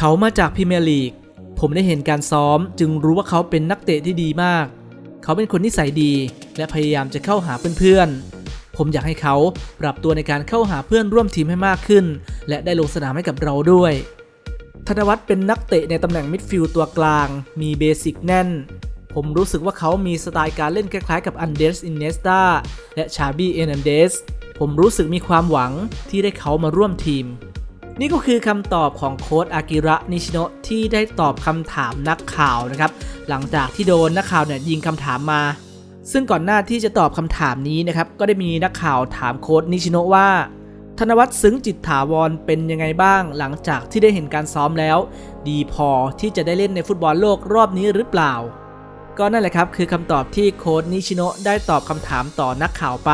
เขามาจากพรีเมียร์ลีก ผมได้เห็นการซ้อม จึงรู้ว่าเขาเป็นนักเตะที่ดีมาก เขาเป็นคนนิสัยดี และพยายามจะเข้าหาเพื่อนๆ ผมอยากให้เขาปรับตัวในการเข้าหาเพื่อนร่วมทีมให้มากขึ้น และได้ลงสนามให้กับเราด้วย ธนวัฒน์เป็นนักเตะในตำแหน่งมิดฟิลด์ตัวกลาง มีเบสิกแน่น ผมรู้สึกว่าเขามีสไตล์การเล่นคล้ายๆกับอันเดสอินเนสตาและชาบี้เอนันเดสผมรู้สึกมีความหวังที่ได้เขามาร่วมทีม นี่ก็คือคำตอบของโค้ดอากิระนิชิโนะที่ได้ตอบคำถามนักข่าวนะครับ หลังจากที่โดนนักข่าวเนี่ยยิงคำถามมา ซึ่งก่อนหน้าที่จะตอบคำถามนี้นะครับ ก็ได้มีนักข่าวถามโค้ดนิชิโนะว่า ธนวัฒน์ซึ้งจิตถาวรเป็นยังไงบ้าง หลังจากที่ได้เห็นการซ้อมแล้ว ดีพอที่จะได้เล่นในฟุตบอลโลกรอบนี้หรือเปล่า ก็นั่นแหละครับคือคำตอบที่โค้ดนิชิโนะได้ตอบคำถามต่อนักข่าวไป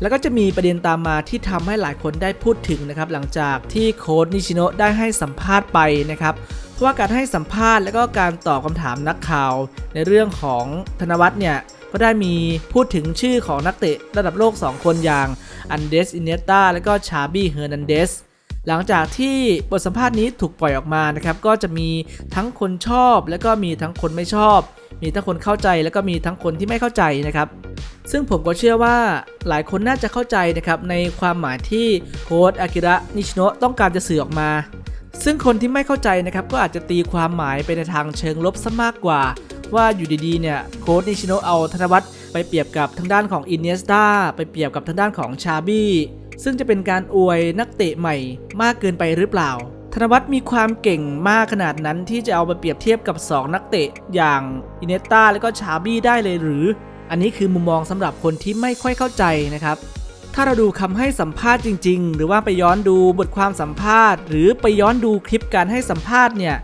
แล้วก็จะมีประเด็นตามมาที่ทำให้หลายคนได้พูดถึงนะครับหลังจากที่โค้ดนิชิโนะได้ให้สัมภาษณ์ไปนะครับเพราะว่าการให้สัมภาษณ์และก็การตอบคำถามนักข่าว ในเรื่องของธนวัฒน์เนี่ยก็ได้มีพูดถึงชื่อของนักเตะระดับโลก 2 คนอย่างอันเดสอินเนตาและก็ชาบี้เฮอร์นันเดส หลังจากที่บทสัมภาษณ์นี้ถูกปล่อยออกมานะครับก็จะมีทั้งคนชอบ และก็มีทั้งคนไม่ชอบ มีทั้งคนเข้าใจและก็มีทั้งคนที่ไม่เข้าใจนะครับซึ่งผมก็เชื่อว่าหลายคนน่าจะเข้าใจนะครับในความหมายที่โค้ดอากิระนิชิโนะต้องการจะสื่อออกมา ซึ่งคนที่ไม่เข้าใจนะครับก็อาจจะตีความหมายไปในทางเชิงลบซะมากกว่า ว่าอยู่ดีๆเนี่ยโค้ดนิชิโนะเอาธนวัฒน์ไปเปรียบกับทางด้านของอินเนสตาไปเปรียบกับทางด้านของชาบี้ ซึ่งจะเป็นการอวยนักเตะใหม่มากเกินไปหรือเปล่า ธนวัฒน์มีความเก่งมากขนาดนั้นที่จะเอาไปเปรียบเทียบกับ 2 นักเตะ อย่างอินเนสตาและก็ชาบี้ได้เลยหรือ อันนี้คือมุมมองสำหรับคนที่ไม่ค่อยเข้าใจนะครับถ้าเราดูคำให้สัมภาษณ์จริง ๆ หรือว่าไปย้อนดูบทความสัมภาษณ์ หรือไปย้อนดูคลิปการให้สัมภาษณ์เนี่ย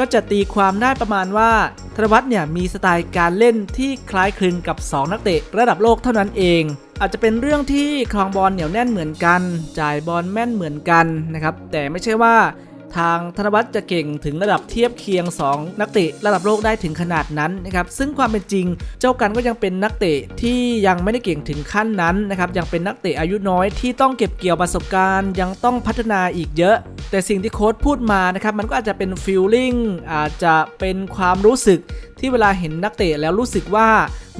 ก็จะตีความได้ประมาณว่าธนวัฒน์เนี่ยมีสไตล์การเล่นที่คล้ายคลึงกับ 2 นักเตะระดับโลกเท่านั้นเอง อาจจะเป็นเรื่องที่คลองบอลเหนียวแน่นเหมือนกัน จ่ายบอลแม่นเหมือนกันนะครับแต่ไม่ใช่ว่า ทางธนวัฒน์จะเก่งถึงระดับเทียบเคียง 2 นักเตะระดับโลกได้ถึงขนาดนั้นนะครับซึ่งความเป็นจริงเจ้ากันก็ยังเป็นนักเตะที่ยังไม่ได้เก่งถึงขั้นนั้นนะครับยังเป็นนักเตะอายุน้อยที่ต้องเก็บเกี่ยวประสบการณ์ ยังต้องพัฒนาอีกเยอะ แต่สิ่งที่โค้ชพูดมานะครับมันก็อาจจะเป็นฟีลลิ่งอาจจะเป็นความรู้สึก ที่เวลาเห็นนักเตะแล้วรู้สึกว่า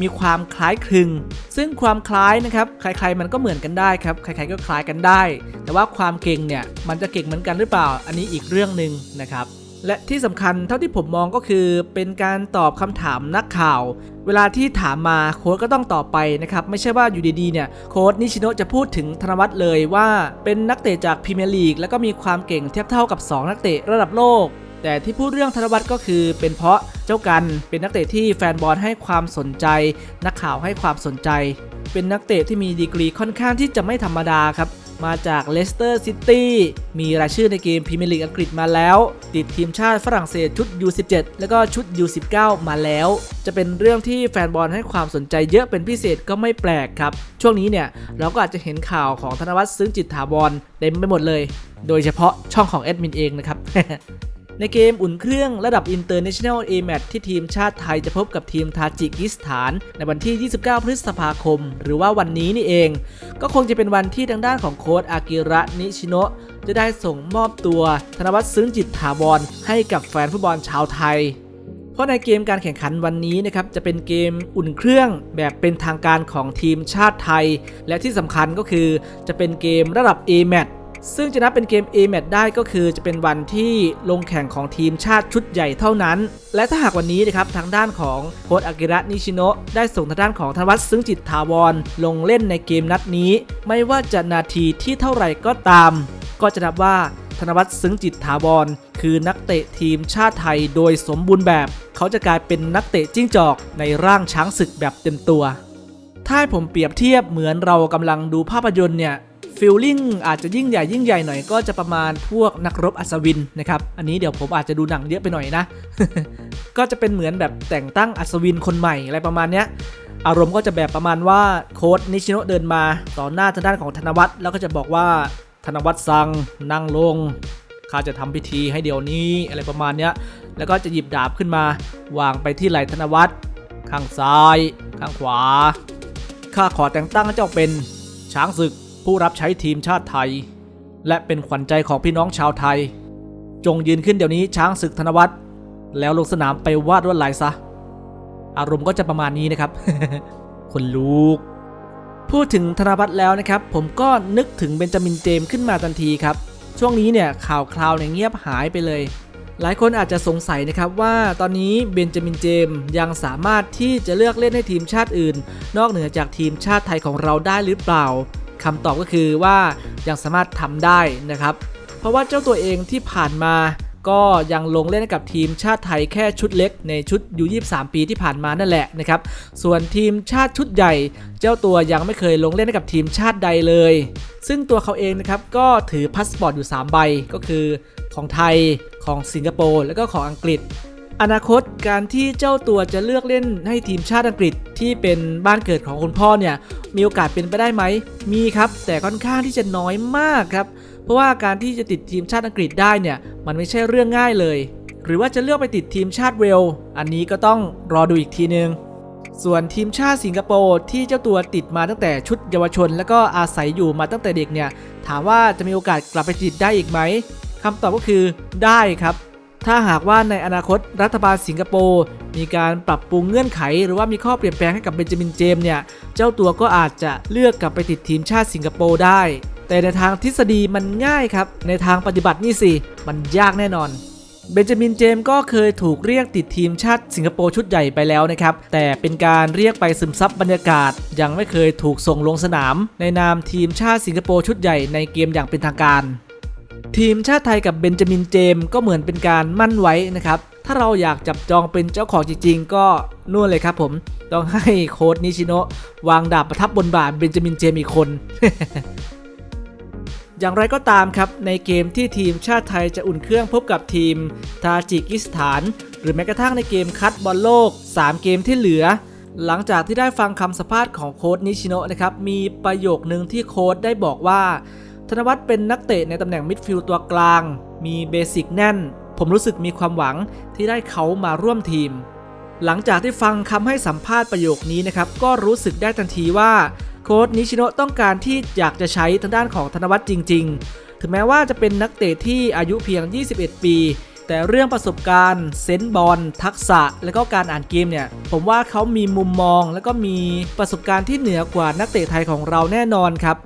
มีความคล้ายคลึง ซึ่งความคล้ายนะครับ ใครๆมันก็เหมือนกันได้ครับ ใครๆก็คล้ายกันได้ แต่ว่าความเก่งเนี่ยมันจะเก่งเหมือนกันหรือเปล่า อันนี้อีกเรื่องหนึ่งนะครับ และที่สำคัญเท่าที่ผมมองก็คือเป็นการตอบคำถามนักข่าว เวลาที่ถามมาโค้ดก็ต้องตอบไปนะครับ ไม่ใช่ว่าอยู่ดีๆเนี่ยโค้ดนิชิโนะจะพูดถึงธนวัฒน์เลยว่าเป็นนักเตะจากพรีเมียร์ลีกแล้วก็มีความเก่งเทียบเท่ากับ 2 นักเตะระดับโลก แต่ที่พูดเรื่องธนวัฒน์ก็คือเป็นเพราะเจ้ากันเป็นนักเตะที่แฟนบอลให้ความสนใจ นักข่าวให้ความสนใจ เป็นนักเตะที่มีดีกรีค่อนข้างที่จะไม่ธรรมดาครับ มาจากเลสเตอร์ซิตี้มีรายชื่อในเกมพรีเมียร์ลีกอังกฤษมาแล้ว ติดทีมชาติฝรั่งเศสชุด U17 แล้วก็ชุด U19 มาแล้ว จะเป็นเรื่องที่แฟนบอลให้ความสนใจเยอะเป็นพิเศษก็ไม่แปลกครับ ช่วงนี้เนี่ยเราก็อาจจะเห็นข่าวของธนวัฒน์ซึ้งจิตถาวรเต็มไปหมดเลย โดยเฉพาะช่องของแอดมินเองนะครับ ในเกมอุ่นเครื่องระดับ International A Match ที่ทีมชาติไทยจะพบกับทีมทาจิกิสถาน ในวันที่ 29 พฤษภาคม หรือว่าวันนี้นี่เอง ก็คงจะเป็นวันที่ทางด้านของโค้ดอากิระนิชิโนะจะได้ส่งมอบตัวธนวัฒน์ซึ้งจิตถาวรให้กับแฟนฟุตบอลชาวไทยเพราะในเกมการแข่งขันวันนี้นะครับจะเป็นเกมอุ่นเครื่องแบบเป็นทางการของทีมชาติไทย และที่สำคัญก็คือจะเป็นเกมระดับ A Match ซึ่งจะนับเป็นเกม A Match ได้ก็คือจะเป็นวันที่ลงแข่งของทีมชาติชุดใหญ่เท่านั้น และถ้าหากวันนี้นะครับทางด้านของโค้ชอากิระนิชิโนะได้ส่งทางด้านของธนวัฒน์ซึ้งจิตถาวร ลงเล่นในเกมนัดนี้ ไม่ว่าจะนาทีที่เท่าไหร่ก็ตาม ก็จะนับว่าธนวัฒน์ซึ้งจิตถาวร คือนักเตะทีมชาติไทยโดยสมบูรณ์แบบ เขาจะกลายเป็นนักเตะจิ้งจอกในร่างช้างศึกแบบเต็มตัว ถ้าผมเปรียบเทียบเหมือนเรากำลังดูภาพยนตร์เนี่ย ฟิลลิ่งอาจจะยิ่งใหญ่ยิ่งใหญ่หน่อยก็จะประมาณพวกนักรบอัศวินนะครับอันนี้เดี๋ยวผมอาจจะดูหนังเยอะไปหน่อยนะ ก็จะเป็นเหมือนแบบแต่งตั้งอัศวินคนใหม่อะไรประมาณเนี้ยอารมณ์ก็จะแบบประมาณว่าโค้ดนิชิโนะเดินมาต่อหน้าทางด้านของธนวัฒน์แล้วก็จะบอกว่าธนวัฒน์สั่งนั่งลงข้าจะทำพิธีให้เดี๋ยวนี้อะไรประมาณเนี้ยแล้วก็จะหยิบดาบขึ้นมาวางไปที่ไหล่ธนวัฒน์ข้างซ้าย ข้างขวาข้าขอแต่งตั้งเจ้าเป็นช้างศึก ผู้รับใช้ทีมชาติไทย และเป็นขวัญใจของพี่น้องชาวไทย จงยืนขึ้นเดี๋ยวนี้ช้างศึกธนวัฒน์แล้วลงสนามไปวาดลวดลายซะ อารมณ์ก็จะประมาณนี้นะครับ คนลูก พูดถึงธนวัฒน์แล้วนะครับ ผมก็นึกถึงเบนจามินเจมส์ขึ้นมาทันทีครับ ช่วงนี้เนี่ยข่าวคราวเนี่ยเงียบหายไปเลย หลายคนอาจจะสงสัยนะครับว่าตอนนี้เบนจามินเจมส์ยังสามารถที่จะเลือกเล่นให้ทีมชาติอื่น นอกเหนือจากทีมชาติไทยของเราได้หรือเปล่า คำตอบก็คือว่ายังสามารถทำได้นะครับ เพราะว่าเจ้าตัวเองที่ผ่านมาก็ยังลงเล่นกับทีมชาติไทยแค่ชุดเล็กในชุดยู23 ปีที่ผ่านมานั่นแหละนะครับ ส่วนทีมชาติชุดใหญ่ เจ้าตัวยังไม่เคยลงเล่นกับทีมชาติใดเลย ซึ่งตัวเขาเองนะครับก็ถือพาสปอร์ตอยู่ 3 ใบก็คือของไทยของสิงคโปร์แล้วก็ของอังกฤษ อนาคตการที่เจ้าตัวจะเลือกเล่นให้ทีมชาติอังกฤษที่เป็นบ้านเกิดของคุณพ่อเนี่ยมีโอกาสเป็นไปได้ไหม มีครับ แต่ค่อนข้างที่จะน้อยมากครับ เพราะว่าการที่จะติดทีมชาติอังกฤษได้เนี่ยมันไม่ใช่เรื่องง่ายเลย หรือว่าจะเลือกไปติดทีมชาติเวลส์อันนี้ก็ต้องรอดูอีกทีนึง ส่วนทีมชาติสิงคโปร์ที่เจ้าตัวติดมาตั้งแต่ชุดเยาวชน แล้วก็อาศัยอยู่มาตั้งแต่เด็กเนี่ยถามว่าจะมีโอกาสกลับไปติดได้อีกไหมคำตอบก็คือได้ครับ ถ้าหากว่าในอนาคตรัฐบาลสิงคโปร์มีการปรับปรุงเงื่อนไข หรือว่ามีข้อเปลี่ยนแปลงให้กับเบนจามินเจมส์เนี่ยเจ้าตัวก็อาจจะเลือกกลับไปติดทีมชาติสิงคโปร์ได้ แต่ในทางทฤษฎีมันง่ายครับ ในทางปฏิบัตินี่สิ มันยากแน่นอน เบนจามินเจมส์ก็เคยถูกเรียกติดทีมชาติสิงคโปร์ชุดใหญ่ไปแล้วนะครับ แต่เป็นการเรียกไปซึมซับบรรยากาศ ยังไม่เคยถูกส่งลงสนาม ในนามทีมชาติสิงคโปร์ชุดใหญ่ในเกมอย่างเป็นทางการ ทีมชาติไทยกับเบนจามินเจมส์ก็เหมือนเป็นการมั่นไว้นะครับ ถ้าเราอยากจับจองเป็นเจ้าของจริงๆ ก็นู่นเลยครับผม ต้องให้โค้ดนิชิโนะวางดาบประทับบนบ่าเบนจามินเจมอีกคน อย่างไรก็ตามครับ ในเกมที่ทีมชาติไทยจะอุ่นเครื่องพบกับทีมทาจิกิสถาน หรือแม้กระทั่งในเกมคัดบอลโลก 3 เกมที่เหลือ หลังจากที่ได้ฟังคำสัมภาษณ์ของโค้ดนิชิโนะนะครับ มีประโยคนึงที่โค้ดได้บอกว่า ธนวัฒน์เป็นนักเตะในตำแหน่งมิดฟิลด์ตัวกลาง มีเบสิกแน่น ผมรู้สึกมีความหวังที่ได้เขามาร่วมทีม หลังจากที่ฟังคำให้สัมภาษณ์ประโยคนี้นะครับ ก็รู้สึกได้ทันทีว่าโค้ชนิชิโนะต้องการที่อยากจะใช้ทางด้านของธนวัฒน์จริง ๆ ถึงแม้ว่าจะเป็นนักเตะที่อายุเพียง 21 ปี แต่เรื่องประสบการณ์เซนบอลทักษะ และก็การอ่านเกมเนี่ย ผมว่าเขามีมุมมอง และก็มีประสบการณ์ที่เหนือกว่านักเตะไทยของเราแน่นอนครับ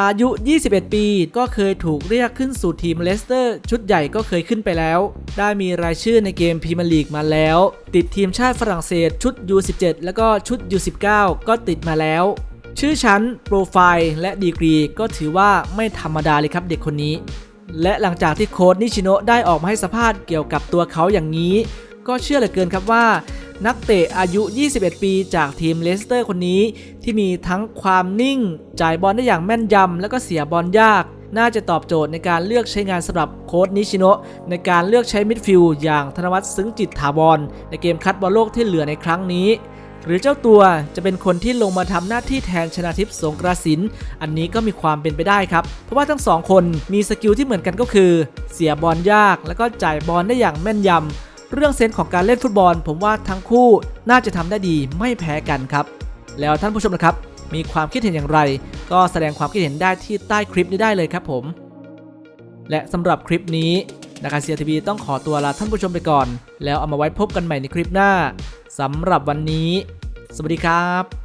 อายุ 21 ปี ก็เคยถูกเรียกขึ้นสู่ทีมเลสเตอร์ ชุดใหญ่ก็เคยขึ้นไปแล้ว ได้มีรายชื่อในเกมพรีเมียร์ลีกมาแล้ว ติดทีมชาติฝรั่งเศสชุด U17 แล้วก็ชุด U19 ก็ติดมาแล้ว ชื่อชั้น โปรไฟล์ และดีกรี ก็ถือว่าไม่ธรรมดาเลยครับเด็กคนนี้ และหลังจากที่โค้ดนิชิโนได้ออกมาให้สัมภาษณ์เกี่ยวกับตัวเขาอย่างนี้ ก็เชื่อเหลือเกินครับว่านักเตะอายุ 21 ปีจากทีมเลสเตอร์คนนี้ ที่มีทั้งความนิ่ง จ่ายบอลได้อย่างแม่นยำ แล้วก็เสียบอลยาก น่าจะตอบโจทย์ในการเลือกใช้งานสำหรับโค้ดนิชิโนในการเลือกใช้มิดฟิลด์อย่างธนวัฒน์ซึ้งจิตถาวรในเกมคัดบอลโลกที่เหลือในครั้งนี้ หรือเจ้าตัวจะเป็นคนที่ลงมาทำหน้าที่แทนชนาทิพย์สงกระสิน อันนี้ก็มีความเป็นไปได้ครับ เพราะว่าทั้งสองคนมีสกิลที่เหมือนกันก็คือ เสียบอลยาก แล้วก็จ่ายบอลได้อย่างแม่นยำเรื่องเซนส์ของการเล่นฟุตบอล ผมว่าทั้งคู่น่าจะทำได้ดีไม่แพ้กันครับ แล้วท่านผู้ชมนะครับ มีความคิดเห็นอย่างไร ก็แสดงความคิดเห็นได้ที่ใต้คลิปนี้ได้เลยครับผม และสำหรับคลิปนี้นาคาเซียทีวีต้องขอตัวลาท่านผู้ชมไปก่อน แล้วเอามาไว้พบกันใหม่ในคลิปหน้าสำหรับวันนี้ สวัสดีครับ